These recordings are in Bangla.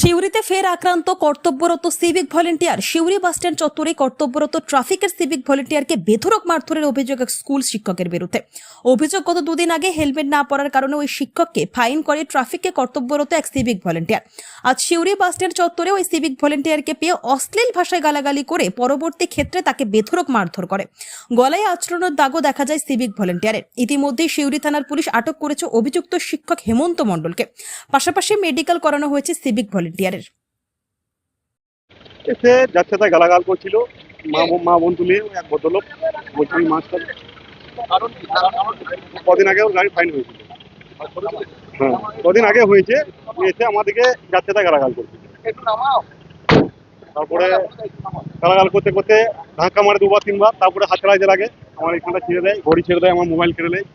সিউড়িতে ফের আক্রান্ত কর্তব্যরত সিভিক ভলেন্টিয়ার সিউড়ি বাসস্ট্যান্ড চত্বরে কর্তব্যরত ট্রাফিকের সিভিক ভলেন্টিয়ারকে বেধরক মারধরের অভিযোগ এক স্কুল শিক্ষকের বিরুদ্ধে। অভিযোগ গত দুদিন আগে হেলমেট না পরার কারণে ওই শিক্ষককে ফাইন করে ট্রাফিককে কর্তব্যরত এক সিভিক ভলেন্টিয়ার আজ সিউড়ি বাসস্ট্যান্ড চত্বরে ওই সিভিক ভলেন্টিয়ারকে পেয়ে অশ্লীল ভাষায় গালাগালি করে পরবর্তী ক্ষেত্রে তাকে বেধরক মারধর করে। গলায় আচরণের দাগও দেখা যায় সিভিক ভলেন্টিয়ারের ইতিমধ্যেই সিউড়ি থানার পুলিশ আটক করেছে অভিযুক্ত শিক্ষক হেমন্ত মণ্ডলকে। পাশাপাশি মেডিকেল করানো হয়েছে সিভিক ভলেন্টিয়ারের এসে যাচ্ছে তাই গালাগাল করছিল, মা মা বন্ধু নিয়ে এক ভদ্রলোক বলছি আমি মাছ খাব। কদিন আগে ওর গাড়ি ফাইন হয়েছিল হ্যাঁ কদিন আগে হয়েছে এসে আমাদেরকে যাচ্ছে তাই গালাগাল করছিল তারপরে গালাগাল করতে করতে ধাক্কা মারে দুবার, তিনবার, তারপরে হাত চালাইতে লাগে, আমার এখানটা ছেড়ে দেয়, ঘড়ি ছেড়ে দেয়, আমার মোবাইল কেড়ে নেয়,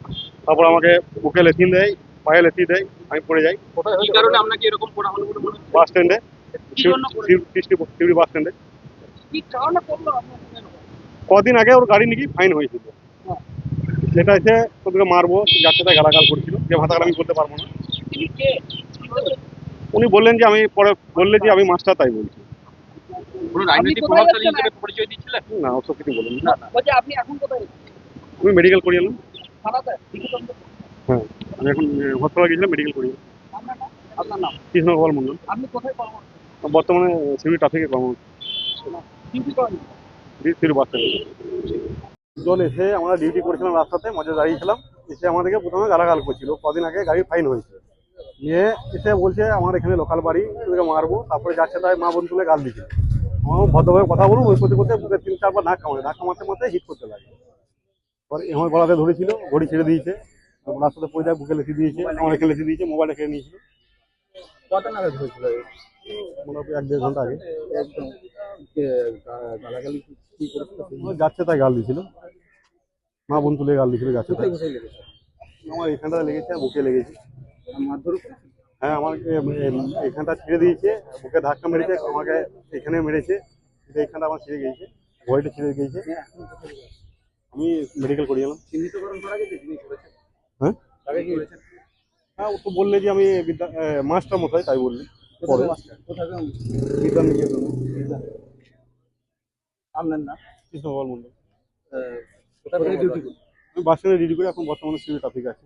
তারপর আমাকে বুকে লেথিন দেয় পায়ে লেথি দেয় আমি পড়ে যাই। কি কারণে আপনাকে এরকম করা হলো বলে মনে বাস স্ট্যান্ডে? সিউড়ি বাস স্ট্যান্ডে কি কারণে করল কদিন আগে ওর গাড়ি নাকি ফাইন হয়েছিল। সেটা এসে তোদেরকে মারবো তাই গালাগাল করছিল যে ভাষাটা আমি বলতে পারব না। উনি বললেন যে আমি পরে বললে যে আমি মাস্টার তাই বলছি। না ওসব কিছু বলেন না আমি মেডিকেল করিয়ে এলাম। হ্যাঁ। আমি এখন হসপিটালে গিয়েছিলাম মেডিকেল করিয়ে? এলাম। আপনার নাম? কৃষ্ণ গোপাল মন্ডল আপনি কোথায় কর্ম বর্তমানে সিভিল ট্রাফিকে কর্ম ডিউটি বাস জল এসে আমরা ডিউটি করেছিলাম রাস্তাতে মাঝে দাঁড়িয়েছিলাম। এসে আমাদেরকে প্রথমে গালাগাল করছিল। কদিন আগে গাড়ি ফাইন হয়েছে। নিয়ে এসে বলছে আমার এখানে লোকাল বাড়ি তোকে মারবো। তারপরে যাচ্ছে তাই মা বোন তুলে গাল দিচ্ছে। আমার ভদ্রভাবে কথা বলুন ওই করতে করতে বুকে তিন চারবার ধাক্কা মারে। ধাক্কা মারতে মারতে হিট করতে লাগে। পরে আমার গলাতে ধরেছিল ঘড়ি ছেড়ে দিয়েছে। রাস্তাতে পড়ে যায় বুকে লেখি দিয়েছে আমার এখানে লেখি দিয়েছে মোবাইলটা কেড়ে নিয়েছিল কত নাগাদ হয়েছিল? মোটামুটি এক দেড় ঘণ্টা আগে। একদম। গালাগালি কি যাচ্ছে তাই গাল দিয়েছিল। মা বোন তুলে গাল দিয়েছিল আমার এখানটা লেগেছে বুকে লেগেছে। হ্যাঁ এখানটা ছিঁড়ে দিয়েছে বুকে ধাক্কা মেরেছে আমাকে এখানে মেরেছে এখানটা আমার ছিঁড়ে গিয়েছে ভয়টা ছিঁড়ে গিয়েছে? আমি মেডিকেল করিয়ে এলাম। চিহ্নিতকরণ করা গেছে? হ্যাঁ? হ্যাঁ ও তো বললে যে আমি বিদ্যা মাস্টার মশাই তাই বললি। পরে। কোথায় নিকেতন আপনার নাম? কৃষ্ণ গোপাল মন্ডল আমি বাস ডিউটি করি এখন বর্তমানে সিভিল ট্রাফিক আছে।